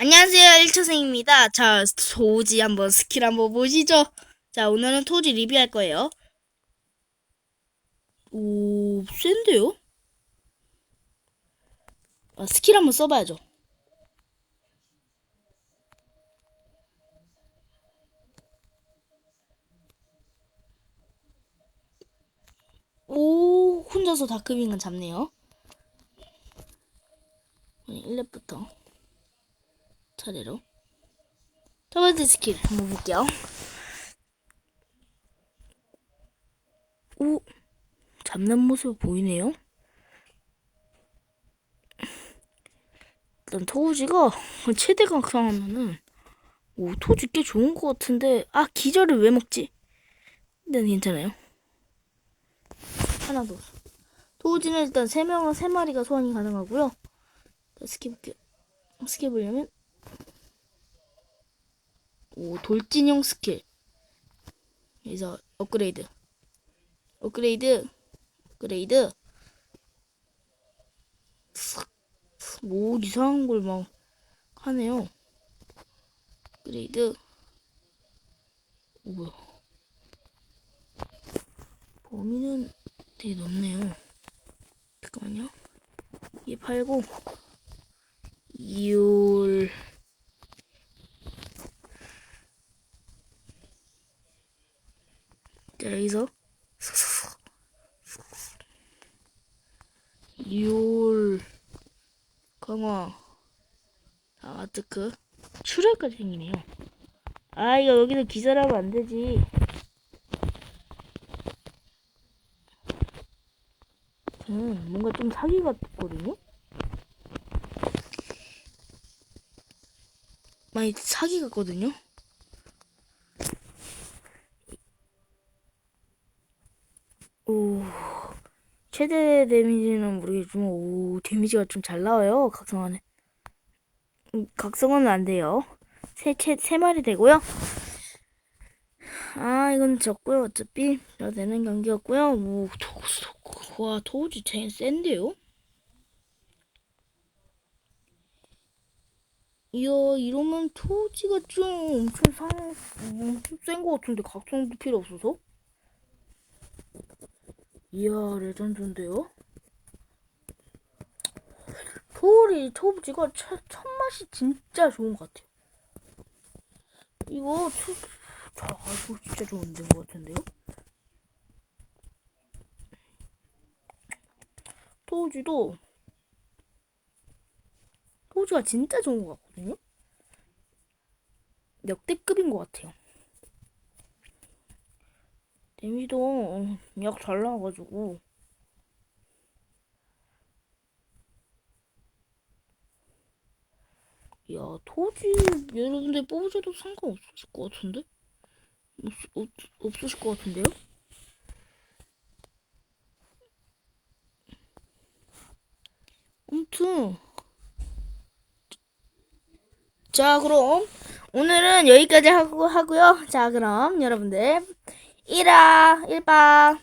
안녕하세요. 1초생입니다. 자, 토지 한번 스킬 한번 보시죠. 자, 오늘은 토지 리뷰할 거예요. 오, 센데요? 아, 스킬 한번 써봐야죠. 오, 혼자서 다크빙은 잡네요. 1렙부터 차례로. 첫 번째 스킬 한번 볼게요. 오, 잡는 모습 보이네요. 일단 토우지가 최대 각성하면은 오 토지 꽤 좋은 것 같은데 아 기절을 왜 먹지? 근데 괜찮아요. 하나 더. 토우지는 일단 세 명은 세 마리가 소환이 가능하고요. 스킵 스킵을 오 돌진형 스킬. 여기서 업그레이드. 업그레이드. 업그레이드. 뭐 이상한 걸 막 하네요. 업그레이드. 오. 범위는 되게 넓네요. 잠깐만요. 얘 팔고 이율 자 여기서? 이율 강화. 아, 아트크. 출혈까지 생기네요. 아 이거 여기서 기절하면 안 되지. 음 뭔가 좀 사기 같거든요? 많이 사기 같거든요 오 최대 데미지는 모르겠지만 오 데미지가 좀 잘 나와요 각성하는. 음, 각성은 안 돼요. 세세 마리 되고요. 아 이건 적고요. 어차피 다 되는 경기였고요. 오 도, 와 도우지 제일 센데요? 이야 이러면 토지가 좀 엄청 상 엄청 센 것 같은데 각성도 필요 없어서 이야 레전드인데요? 토리 토지가 첫 맛이 진짜 좋은 것 같아요. 이거 초, 자 이거 진짜 좋은데 것 같은데요? 토지도 토지가 진짜 좋은 것 같거든요. 역대급인 것 같아요. 데미도 약 잘 나와가지고 야 토지 여러분들 뽑으셔도 상관없으실 것 같은데? 없, 없, 없 으실 것 같은데요? 아무튼 자 그럼 오늘은 여기까지 하고 하고요 자 그럼 여러분들 1화 1박